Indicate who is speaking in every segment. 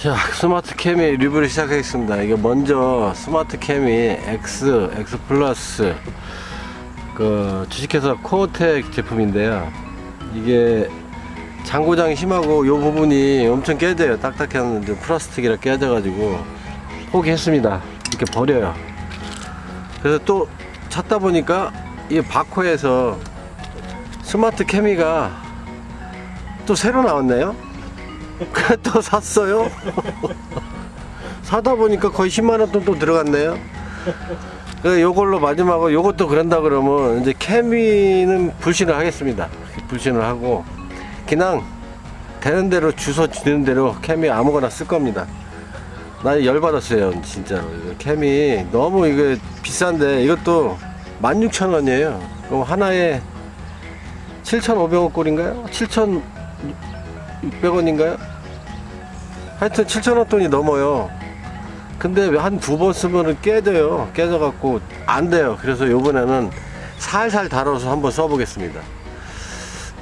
Speaker 1: 자, 스마트 캠이 리뷰를 시작하겠습니다. 이게 먼저 스마트 캠이 X, X 플러스 그 주식회사 코어텍 제품인데요. 이게 장고장이 심하고 이 부분이 엄청 깨져요. 이제 플라스틱이라 깨져가지고 포기했습니다. 이렇게 버려요. 그래서 또 찾다 보니까 이 바코에서 스마트 케미가 또 새로 나왔네요. 또 샀어요. 사다 보니까 거의 10만 원 돈 또 들어갔네요. 그래 요걸로 마지막으로 요것도 그런다 그러면 이제 케미는 불신을 하겠습니다. 불신을 하고 그냥 되는 대로 주소 주는 대로 케미 아무거나 쓸 겁니다. 나 열받았어요 진짜로 캠이 너무 이거 비싼데 이것도 16,000원이에요 그럼 하나에 7,500원 꼴인가요? 7,600원인가요? 하여튼 7,000원 돈이 넘어요. 근데 한 두 번 쓰면은 깨져요. 깨져 갖고 안 돼요. 그래서 요번에는 살살 달아서 한번 써보겠습니다.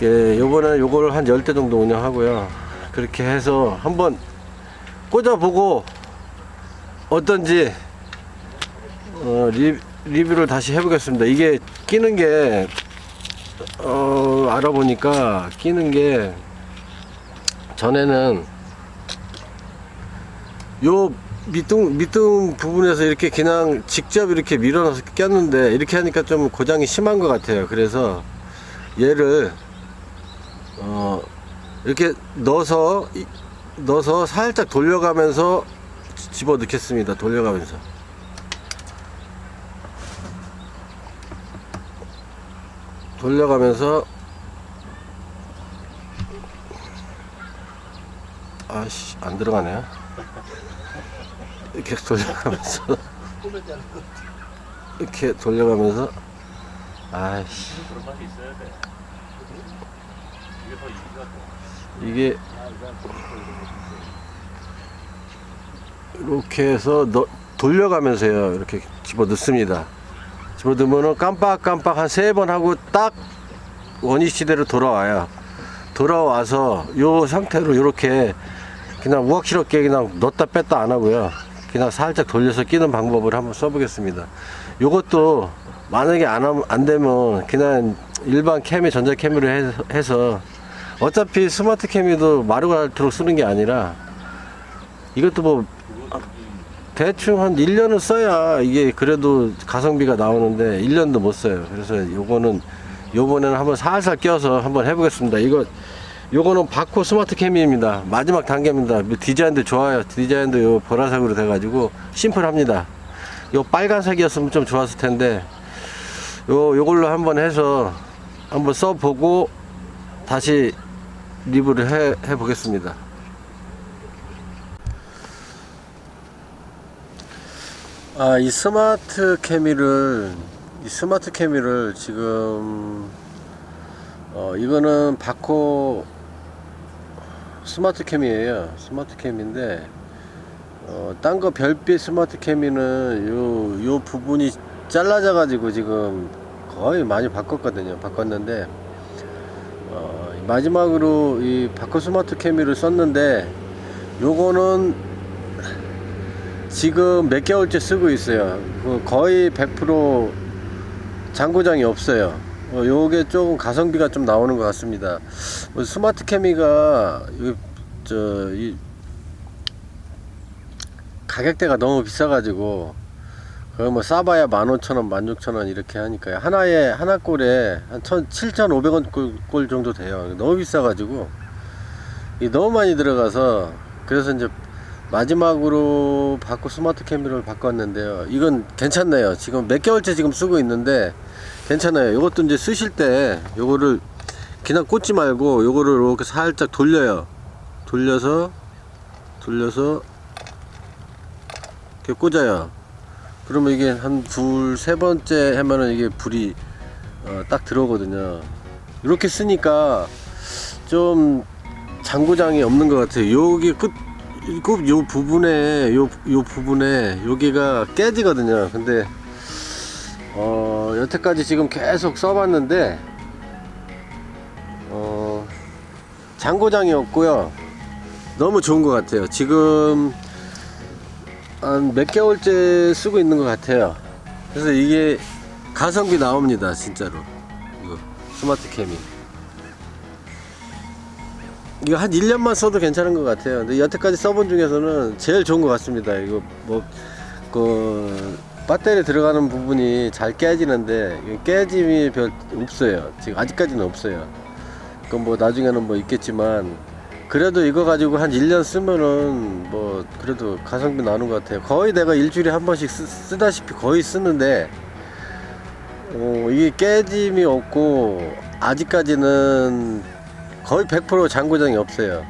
Speaker 1: 예, 요번에는 요거를 한 10대 정도 운영하고요. 그렇게 해서 한번 꽂아보고 어떤지 어, 리, 리뷰를 다시 해보겠습니다. 이게 끼는 게 어, 알아보니까 끼는 게 전에는 요 밑둥 밑둥 부분에서 이렇게 그냥 직접 이렇게 밀어넣어서 꼈는데 이렇게 하니까 좀 고장이 심한 것 같아요. 그래서 얘를 어, 이렇게 넣어서 이- 넣어서 살짝 돌려가면서 집어 넣겠습니다. 돌려가면서. 돌려가면서 아씨 안 들어가네요. 이렇게 돌려가면서. 이렇게 돌려가면서. 아씨.
Speaker 2: 이게
Speaker 1: 이렇게 해서 넣- 돌려가면서요. 이렇게 집어 넣습니다. 집어 넣으면은 깜빡깜빡 한 세 번 하고 딱 원위치대로 돌아와요. 돌아와서 요 상태로 이렇게 그냥 우악스럽게 그냥 넣었다 뺐다 안 하고요 그냥 살짝 돌려서 끼는 방법을 한번 써보겠습니다 요것도 만약에 안, 함- 안 되면 그냥 일반 캠이 전자캠으로 해서- 해서 어차피 스마트 캠이도 마르고 닳도록 쓰는 게 아니라 이것도 뭐 대충 한 1년은 써야 이게 그래도 가성비가 나오는데 1년도 못 써요. 그래서 요거는 요번에는 한번 살살 껴서 한번 해보겠습니다. 이거 요거는 바코 스마트 캠입니다. 마지막 단계입니다. 디자인도 좋아요. 디자인도 요 보라색으로 돼가지고 심플합니다. 요 빨간색이었으면 좀 좋았을 텐데 요 요걸로 한번 해서 한번 써보고 다시 리뷰를 해, 해 보겠습니다. 아, 이 스마트 케미를, 이 스마트 케미를 지금, 어, 이거는 바코 스마트 캠이에요. 스마트 캠인데, 어, 딴 거 별빛 스마트 캠이는 요, 요 부분이 잘라져 가지고 지금 거의 많이 바꿨거든요. 바꿨는데, 어, 마지막으로 이 바코 스마트 케미를 썼는데, 요거는 지금 몇 개월째 쓰고 있어요. 그 거의 100% 장고장이 없어요. 어, 요게 조금 가성비가 좀 나오는 것 같습니다. 뭐 스마트 케미가 이, 저, 이 가격대가 너무 비싸가지고 거의 뭐 싸봐야 15,000원, 16,000원 이렇게 하니까요. 하나에 하나 꼴에 한 7,500원 꼴, 꼴 정도 돼요. 너무 비싸 가지고 이 너무 많이 들어가서 그래서 이제 마지막으로 바코 스마트 캠비를 바꿨는데요. 이건 괜찮네요. 지금 몇 개월째 지금 쓰고 있는데 괜찮아요. 이것도 이제 쓰실 때 요거를 그냥 꽂지 말고 요거를 이렇게 살짝 돌려요. 돌려서 돌려서 이렇게 꽂아요. 그러면 이게 한 둘 세 번째 하면은 이게 불이 어, 딱 들어오거든요. 이렇게 쓰니까 좀 장고장이 없는 것 같아요. 여기 끝, 꼭요 부분에, 요, 요 부분에, 여기가 깨지거든요. 근데, 어, 여태까지 지금 계속 써봤는데, 어, 장고장이 없고요. 너무 좋은 것 같아요. 지금 한 몇 개월째 쓰고 있는 것 같아요. 그래서 이게 가성비 나옵니다, 진짜로. 이거 스마트 캠이. 이거 한 1년만 써도 괜찮은 것 같아요. 근데 여태까지 써본 중에서는 제일 좋은 것 같습니다. 이거 뭐, 그, 배터리 들어가는 부분이 잘 깨지는데, 깨짐이 별 없어요. 지금 아직까지는 없어요. 그뭐 나중에는 뭐 있겠지만, 그래도 이거 가지고 한 1년 쓰면은 뭐, 그래도 가성비 나오는 것 같아요. 거의 내가 일주일에 한 번씩 쓰, 쓰다시피 거의 쓰는데, 어, 이게 깨짐이 없고, 아직까지는 거의 100% 장고장이 없어요.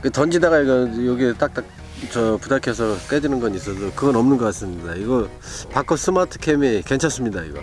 Speaker 1: 그 던지다가 이거 여기 딱딱 저 부닥혀서 깨지는 건 있어도 그건 없는 것 같습니다. 이거 바커 스마트 캠이 괜찮습니다. 이거.